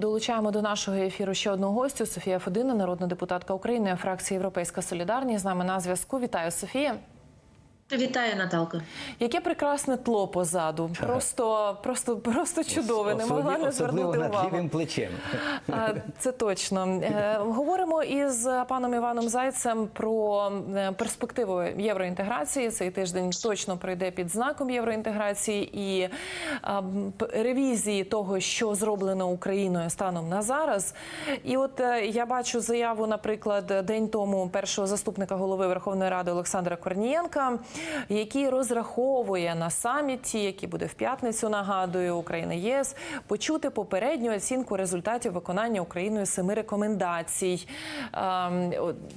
Долучаємо до нашого ефіру ще одну гостю Софія Федина, народна депутатка України, фракції Європейська Солідарність. З нами на зв'язку. Вітаю, Софія. Вітаю, Наталка. Яке прекрасне тло позаду. Просто, просто, просто чудове. Не могла не особливо звернути над увагу. лівим плечем. Це точно. Е, Говоримо із паном Іваном Зайцем про е, перспективу євроінтеграції. Цей тиждень точно пройде під знаком євроінтеграції і ревізії того, що зроблено Україною станом на зараз. І от е, я бачу заяву, наприклад, день тому першого заступника голови Верховної Ради Олександра Корнієнка, який розраховує на саміті, який буде в п'ятницю, нагадую, Україна ЄС, почути попередню оцінку результатів виконання Україною семи рекомендацій ем,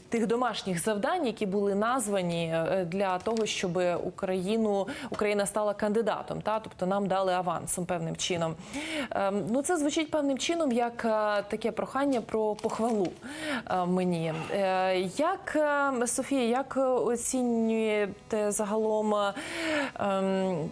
тих домашніх завдань, які були названі е, для того, щоб Україну Україна стала кандидатом. Та тобто нам дали авансом певним чином. Ем, ну це звучить певним чином як е, таке прохання про похвалу е, мені. Як Софія, як оцінюєте загалом? е, ем,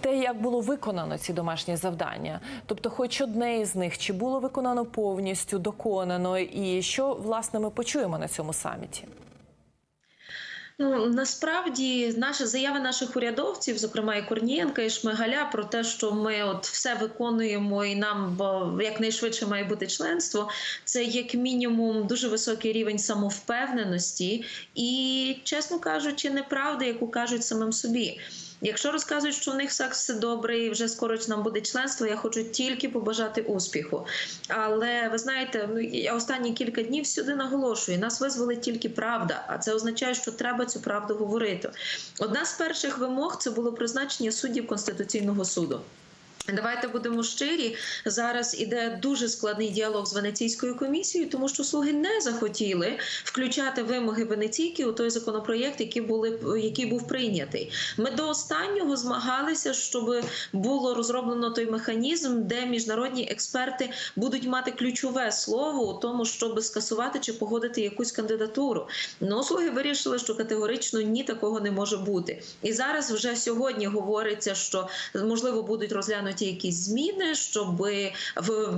те, як було виконано ці домашні завдання, тобто, хоч одне із них, чи було виконано повністю, доконано, і що власне ми почуємо на цьому саміті? Ну насправді наша заява наших урядовців, зокрема і Корнієнка і Шмигаля, про те, що ми от все виконуємо, і нам бо, якнайшвидше має бути членство. Це як мінімум дуже високий рівень самовпевненості і, чесно кажучи, неправда, яку кажуть самим собі. Якщо розказують, що в них секс добрий, вже скоро нам буде членство, я хочу тільки побажати успіху. Але ви знаєте, ну я останні кілька днів сюди наголошую: нас визволить тільки правда, а це означає, що треба цю правду говорити. Одна з перших вимог це було призначення суддів Конституційного суду. Давайте будемо щирі. Зараз іде дуже складний діалог з Венеційською комісією, тому що слуги не захотіли включати вимоги Венеційки у той законопроєкт, який були який був прийнятий. Ми до останнього змагалися, щоб було розроблено той механізм, де міжнародні експерти будуть мати ключове слово у тому, щоб скасувати чи погодити якусь кандидатуру. Ну слуги вирішили, що категорично ні такого не може бути. І зараз вже сьогодні говориться, що можливо будуть розглянуті якісь зміни, щоб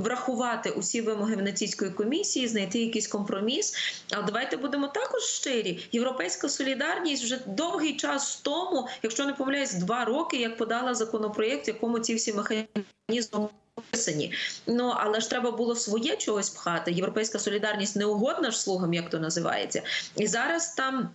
врахувати усі вимоги Венеційської комісії, знайти якийсь компроміс. А давайте будемо також щирі. Європейська солідарність вже довгий час тому, якщо не помиляюсь, два роки, як подала законопроєкт, в якому ці всі механізми. Описані. Ну але ж треба було своє чогось пхати. Європейська солідарність не угодна ж слугам, як то називається, і зараз там.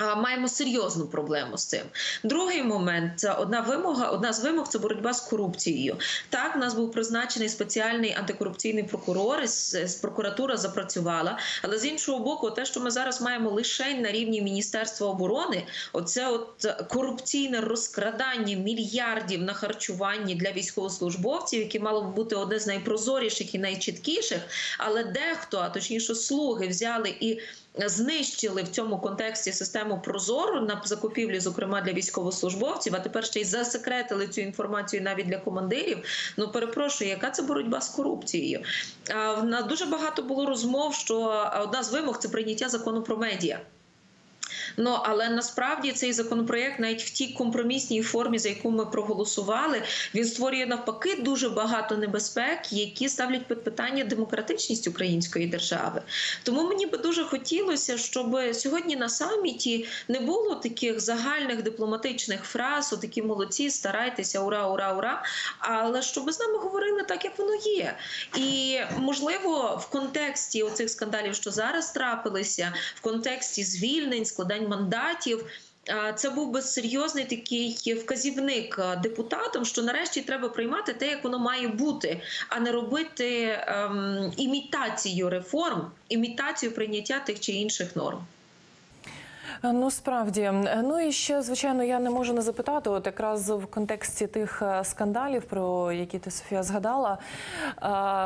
Маємо серйозну проблему з цим. Другий момент це одна вимога. Одна з вимог це боротьба з корупцією. Так, в нас був призначений спеціальний антикорупційний прокурор. З, прокуратура запрацювала. Але з іншого боку, те, що ми зараз маємо лише на рівні Міністерства оборони, оце от корупційне розкрадання мільярдів на харчуванні для військовослужбовців, яке мало б бути одне з найпрозоріших і найчіткіших. Але дехто, а точніше, слуги взяли і знищили в цьому контексті систему Прозоро на закупівлі, зокрема для військовослужбовців. А тепер ще й засекретили цю інформацію навіть для командирів. Ну перепрошую, яка це боротьба з корупцією? А, в дуже багато було розмов, що одна з вимог це прийняття закону про медіа. Ну але насправді цей законопроєкт, навіть в тій компромісній формі, за яку ми проголосували, він створює навпаки дуже багато небезпек, які ставлять під питання демократичність української держави. Тому мені би дуже хотілося, щоб сьогодні на саміті не було таких загальних дипломатичних фраз, такі молодці, старайтеся, ура, ура, ура. Але щоб з нами говорили так, як воно є. І можливо, в контексті оцих скандалів, що зараз трапилися, в контексті звільнень, складань мандатів. Це був би серйозний такий вказівник депутатам, що нарешті треба приймати те, як воно має бути, а не робити ем, імітацію реформ, імітацію прийняття тих чи інших норм. Ну справді, ну і ще звичайно, я не можу не запитати. От якраз в контексті тих е, скандалів, про які ти Софія згадала, е,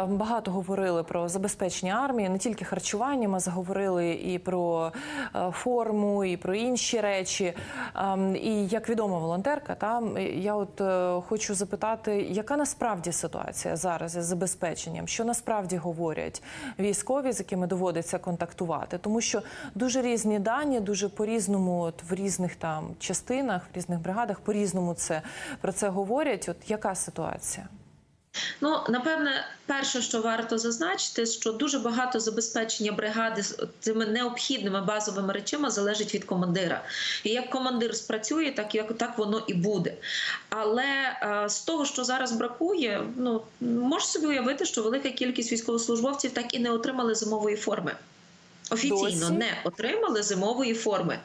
багато говорили про забезпечення армії, не тільки харчуванням, а заговорили і про е, форму, і про інші речі. Ем, І як відома волонтерка, та я от хочу запитати, яка насправді ситуація зараз із забезпеченням, що насправді говорять військові, з якими доводиться контактувати, тому що дуже різні дані, дуже по-різному, в різних там частинах, в різних бригадах, по-різному це про це говорять. От яка ситуація? Ну, напевне, перше, що варто зазначити, що дуже багато забезпечення бригади цими необхідними базовими речами залежить від командира. І як командир спрацює, так як так воно і буде. Але е, з того, що зараз бракує, ну можеш собі уявити, що велика кількість військовослужбовців так і не отримали зимової форми. Офіційно Досі? не отримали зимової форми.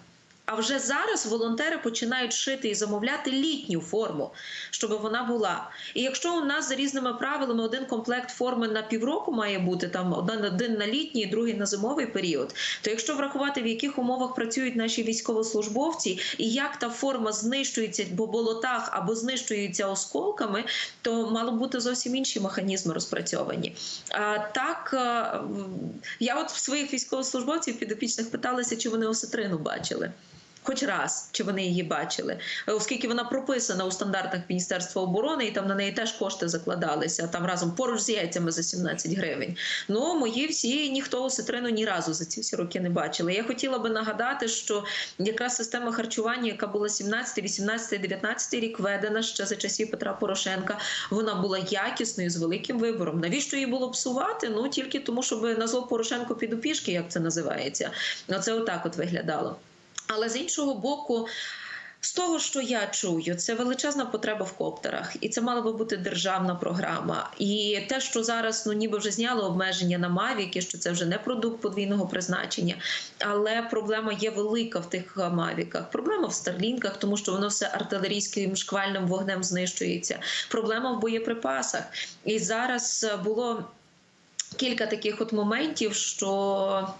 А вже зараз волонтери починають шити і замовляти літню форму, щоб вона була. І якщо у нас за різними правилами один комплект форми на півроку має бути там один, на літній, другий на зимовий період, то якщо врахувати в яких умовах працюють наші військовослужбовці і як та форма знищується по болотах або знищується осколками, то мало бути зовсім інші механізми розпрацьовані. А так е, я от своїх військовослужбовців підопічних питалася, чи вони осетрину бачили. Хоч раз, чи вони її бачили, оскільки вона прописана у стандартах Міністерства оборони, і там на неї теж кошти закладалися там разом поруч з яйцями за 17 гривень. Ну мої всі ніхто осетрину ні разу за ці всі роки не бачили. Я хотіла би нагадати, що якраз система харчування, яка була 17, 18, 19 рік введена ще за часів Петра Порошенка, вона була якісною з великим вибором. Навіщо її було псувати? Ну тільки тому, щоб на зло Порошенко підупішки, як це називається. Ну це отак от виглядало. Але з іншого боку, з того, що я чую, це величезна потреба в коптерах, і це мала би бути державна програма. І те, що зараз ну ніби вже зняло обмеження на мавіки, що це вже не продукт подвійного призначення, але проблема є велика в тих е, мавіках. Проблема в старлінках, тому що воно все артилерійським шквальним вогнем знищується. Проблема в боєприпасах. І зараз е, було кілька таких от моментів, що.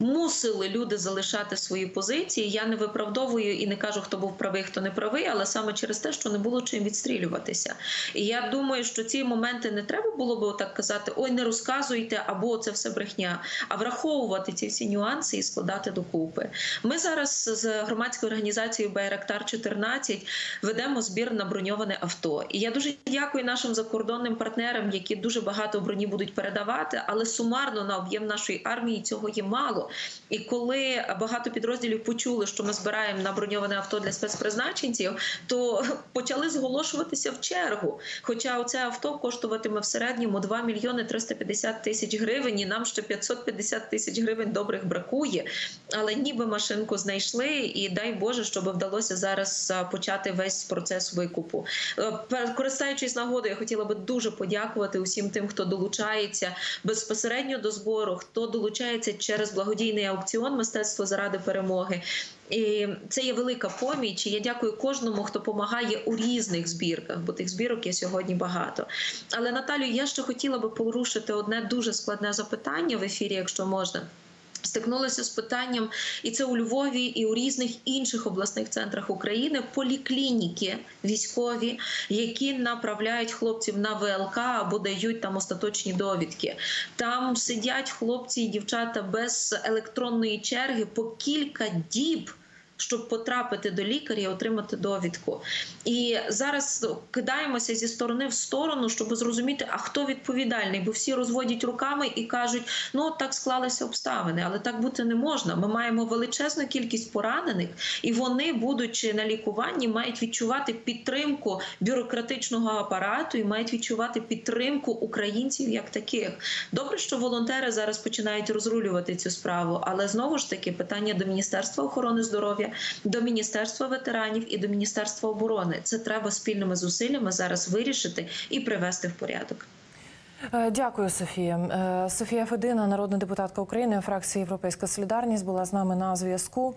Мусили люди залишати свої позиції. Я не виправдовую і не кажу, хто був правий, хто не правий, але саме через те, що не було чим відстрілюватися. І я думаю, що ці моменти не треба було би так казати: ой, не розказуйте, або це все брехня, а враховувати ці всі нюанси і складати докупи. Ми зараз з громадською організацією Байрактар 14 ведемо збір на броньоване авто. І я дуже дякую нашим закордонним партнерам, які дуже багато броні будуть передавати, але сумарно на об'єм нашої армії цього є мало. І коли багато підрозділів почули, що ми збираємо на броньоване авто для спецпризначенців, то почали зголошуватися в чергу. Хоча оце авто коштуватиме в середньому 2 мільйони 350 тисяч гривень, і нам ще 550 тисяч гривень добрих бракує. Але ніби машинку знайшли, і дай Боже, щоб вдалося зараз почати весь процес викупу. Е, Користуючись нагодою, я хотіла би дуже подякувати усім тим, хто долучається безпосередньо до збору, хто долучається через благодійний аукціон мистецтво заради перемоги. І це є велика поміч. І я дякую кожному, хто допомагає у різних збірках, бо тих збірок є сьогодні багато. Але Наталю, я ще хотіла би порушити одне дуже складне запитання в ефірі, якщо можна. Стикнулися з питанням, і це у Львові, і у різних інших обласних центрах України поліклініки військові, які направляють хлопців на ВЛК або дають там остаточні довідки. Там сидять хлопці і дівчата без електронної черги по кілька діб. Щоб потрапити до лікаря і отримати довідку, і зараз кидаємося зі сторони в сторону, щоб зрозуміти, а хто відповідальний, бо всі розводять руками і кажуть, ну так склалися обставини, але так бути не можна. Ми маємо величезну кількість поранених, і вони, будучи на лікуванні, мають відчувати підтримку бюрократичного апарату і мають відчувати підтримку українців як таких. Добре, що волонтери зараз починають розрулювати цю справу, але знову ж таки питання до Міністерства охорони здоров'я, до Міністерства ветеранів і до Міністерства оборони. Це треба спільними зусиллями зараз вирішити і привести в порядок. Е, Дякую, Софія. Е, Софія Федина, народна депутатка України, фракції Європейська Солідарність, була з нами на зв'язку.